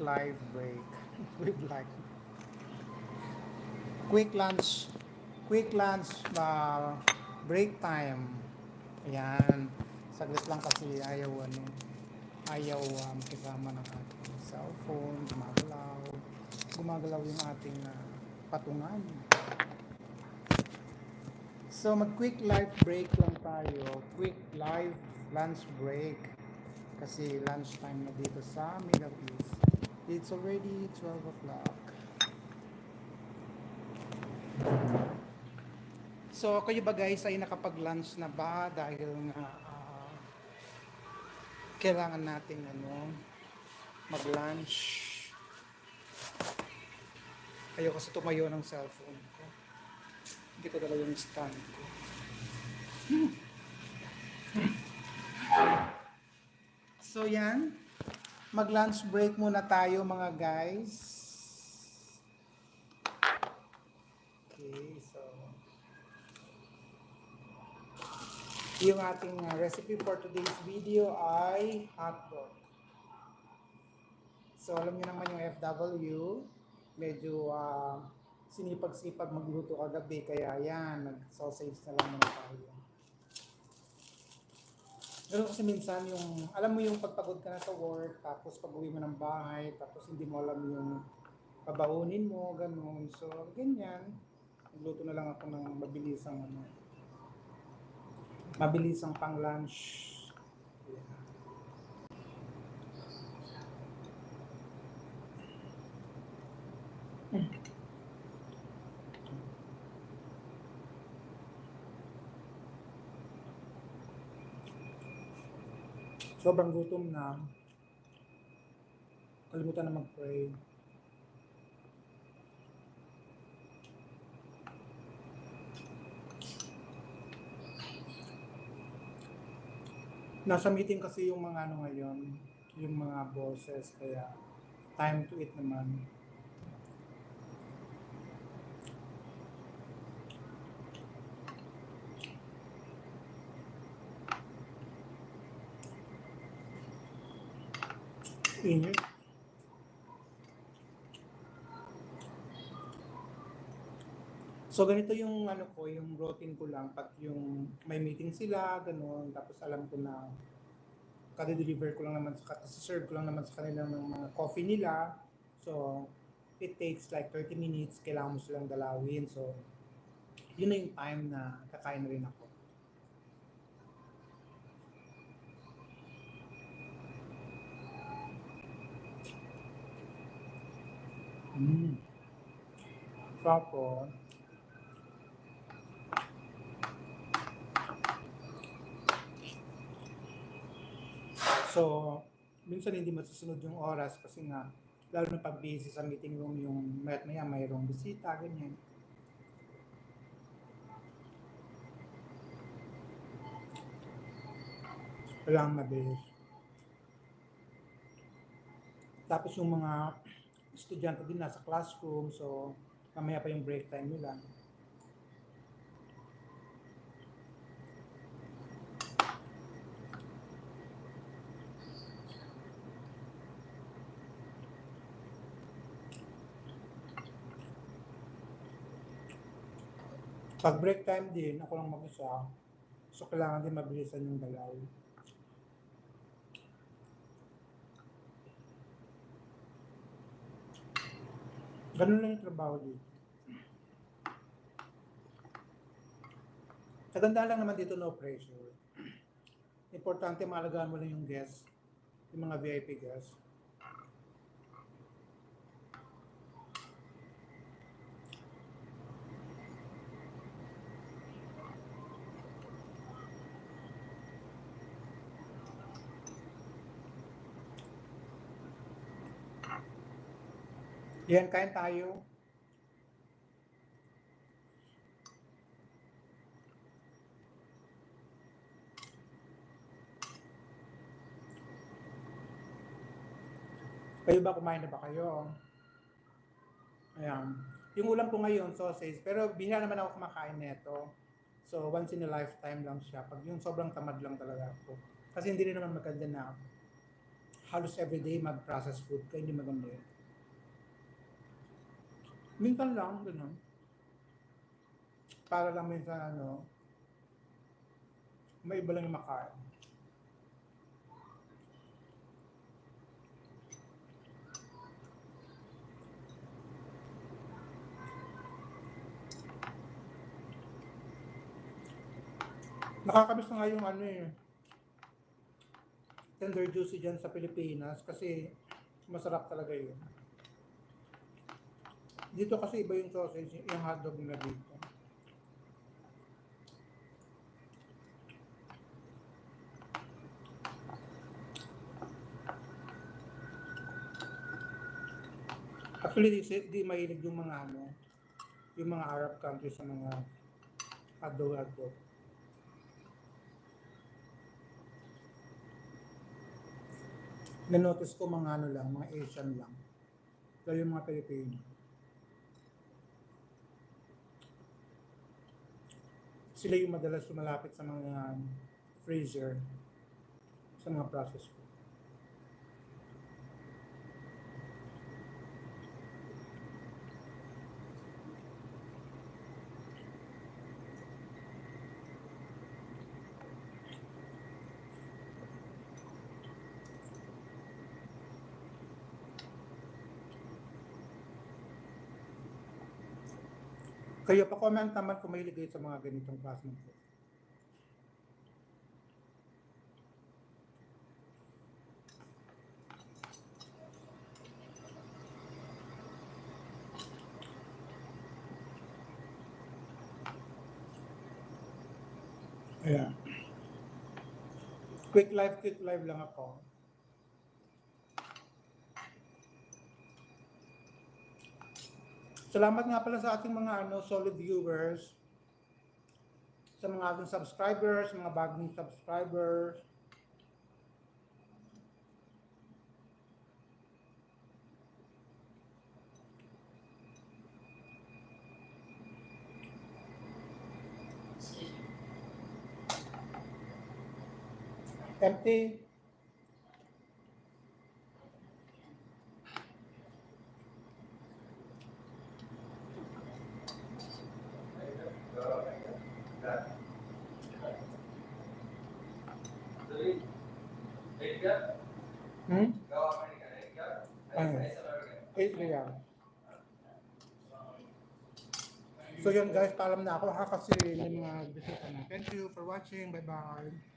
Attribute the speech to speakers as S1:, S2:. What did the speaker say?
S1: live break. quick live. Quick lunch. Quick lunch uh, break time. Ayan. Saglit lang kasi ayaw ano. Ayaw um, kasama ng ating cellphone. Gumagalaw. Gumagalaw yung ating uh, patungan. So mag-quick live break lang tayo. Quick live lunch break. Kasi lunch time na dito sa Middle East. It's already 12 o'clock. So kayo ba guys ay nakapag-lunch na ba dahil nga ah, kailangan nating ano mag-lunch. Ayoko kasi tumayo ng cellphone ko. Hindi ko dala yung stand ko. So yan, mag-lunch break muna tayo mga guys. Okay, so yung ating uh, recipe for today's video ay hotdog. So alam niyo naman yung FW, medyo ah, sinipag-sipag magluto kagabi kaya yan, nag-sausage na lang muna tayo. Pero kasi minsan yung, alam mo yung pagpagod ka na sa work, tapos pag uwi mo ng bahay, tapos hindi mo alam yung pabaonin mo, ganun. So, ganyan. Nagluto na lang ako ng mabilisang ano, mabilisang pang lunch. Ayan. Sobrang gutom na. Kalimutan na mag-pray. Nasa meeting kasi yung mga ano ngayon, yung mga bosses, kaya time to eat naman. Init. So ganito yung ano ko, yung routine ko lang pag yung may meeting sila, ganun, tapos alam ko na kada-deliver ko lang naman sa serve ko lang naman sa kanila ng mga coffee nila. So it takes like 30 minutes, kailangan mo silang dalawin. So yun na yung time na kakain na rin ako. Mm. So, minsan hindi masusunod yung oras kasi nga, lalo na pag busy sa meeting room yung mayat maya mayroong bisita, ganyan. Kailangan mabilis. Tapos yung mga estudyante din nasa classroom, so mamaya pa yung break time nila. Pag break time din, ako lang mag-isa, so kailangan din mabilisan yung galaw. Ganun lang yung trabaho dito. Kaganda lang naman dito, no pressure. Importante maalagaan mo lang yung guests, yung mga VIP guests. Yan, kain tayo. Kayo ba kumain na ba kayo? Ayan. Yung ulam ko ngayon, sausage. Pero bihira naman ako kumakain nito. So, once in a lifetime lang siya. Pag yung sobrang tamad lang talaga ako. Kasi hindi rin naman maganda na halos everyday mag-process food kaya hindi maganda yun. Minsan lang, gano'n. Para lang minsan ano, may iba lang yung makain. Nakakamiss na nga yung ano eh, tender juicy dyan sa Pilipinas kasi masarap talaga yun. Dito kasi iba yung sausage, yung hotdog nila dito. Actually, di, di mahilig yung mga ano, yung mga Arab countries sa mga hotdog-hotdog. na-notice ko mga ano lang, mga Asian lang. Lalo yung mga Pilipino. Sila yung madalas sumalapit sa mga freezer, sa mga processed food. Kayo pa comment naman kung mahilig kayo sa mga ganitong klase ng food. Ayan. Quick live, quick live lang ako. Salamat nga pala sa ating mga ano, solid viewers, sa mga ating subscribers, mga bagong subscribers. Empty. Hmm? Ano? 8 real. So yun guys, paalam na ako ha kasi may mga bisita na. Thank you for watching. Bye-bye.